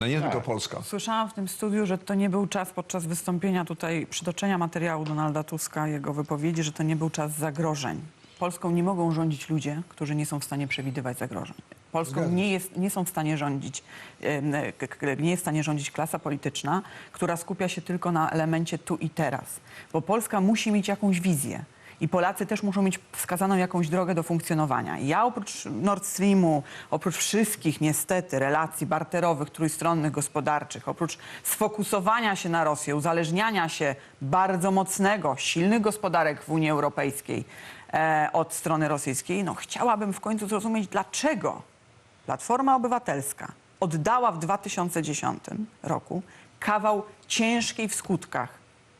No nie tylko Polska. Słyszałam w tym studiu, że to nie był czas podczas wystąpienia tutaj, przytoczenia materiału Donalda Tuska, jego wypowiedzi, że to nie był czas zagrożeń. Polską nie mogą rządzić ludzie, którzy nie są w stanie przewidywać zagrożeń. Polską nie, jest, nie są w stanie rządzić, em, k- k- nie jest w stanie rządzić klasa polityczna, która skupia się tylko na elemencie tu i teraz. Bo Polska musi mieć jakąś wizję. I Polacy też muszą mieć wskazaną jakąś drogę do funkcjonowania. Ja oprócz Nord Streamu, oprócz wszystkich niestety relacji barterowych, trójstronnych, gospodarczych, oprócz sfokusowania się na Rosję, uzależniania się bardzo mocnego, silnych gospodarek w Unii Europejskiej e, od strony rosyjskiej, no chciałabym w końcu zrozumieć, dlaczego Platforma Obywatelska oddała w 2010 roku kawał ciężkiej w skutkach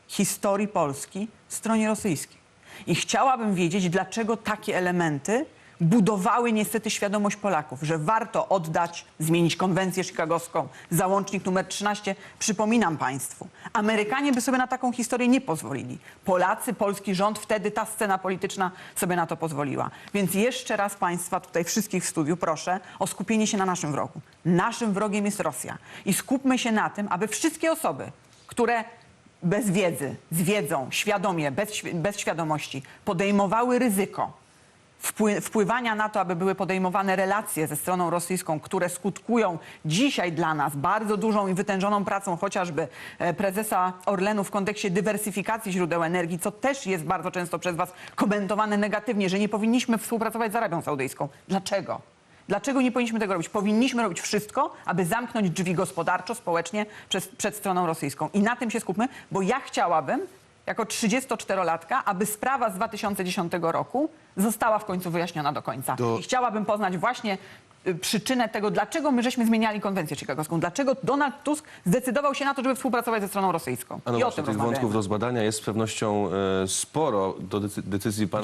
historii Polski stronie rosyjskiej. I chciałabym wiedzieć, dlaczego takie elementy budowały niestety świadomość Polaków, że warto oddać, zmienić konwencję chicagowską, załącznik numer 13. Przypominam Państwu, Amerykanie by sobie na taką historię nie pozwolili. Polacy, polski rząd, wtedy ta scena polityczna sobie na to pozwoliła. Więc jeszcze raz Państwa, tutaj wszystkich w studiu, proszę o skupienie się na naszym wrogu. Naszym wrogiem jest Rosja. I skupmy się na tym, aby wszystkie osoby, które bez wiedzy, z wiedzą, świadomie, bez, bez świadomości podejmowały ryzyko wpły, wpływania na to, aby były podejmowane relacje ze stroną rosyjską, które skutkują dzisiaj dla nas bardzo dużą i wytężoną pracą chociażby e, prezesa Orlenu w kontekście dywersyfikacji źródeł energii, co też jest bardzo często przez Was komentowane negatywnie, że nie powinniśmy współpracować z Arabią Saudyjską. Dlaczego? Dlaczego nie powinniśmy tego robić? Powinniśmy robić wszystko, aby zamknąć drzwi gospodarczo, społecznie przez, przed stroną rosyjską. I na tym się skupmy, bo ja chciałabym, jako 34-latka, aby sprawa z 2010 roku została w końcu wyjaśniona do końca. To- I chciałabym poznać właśnie y, przyczynę tego, dlaczego my żeśmy zmieniali konwencję chicagowską, dlaczego Donald Tusk zdecydował się na to, żeby współpracować ze stroną rosyjską. A no I o właśnie, tym tych wątków do zbadania jest z pewnością e, sporo do decy- decyzji pana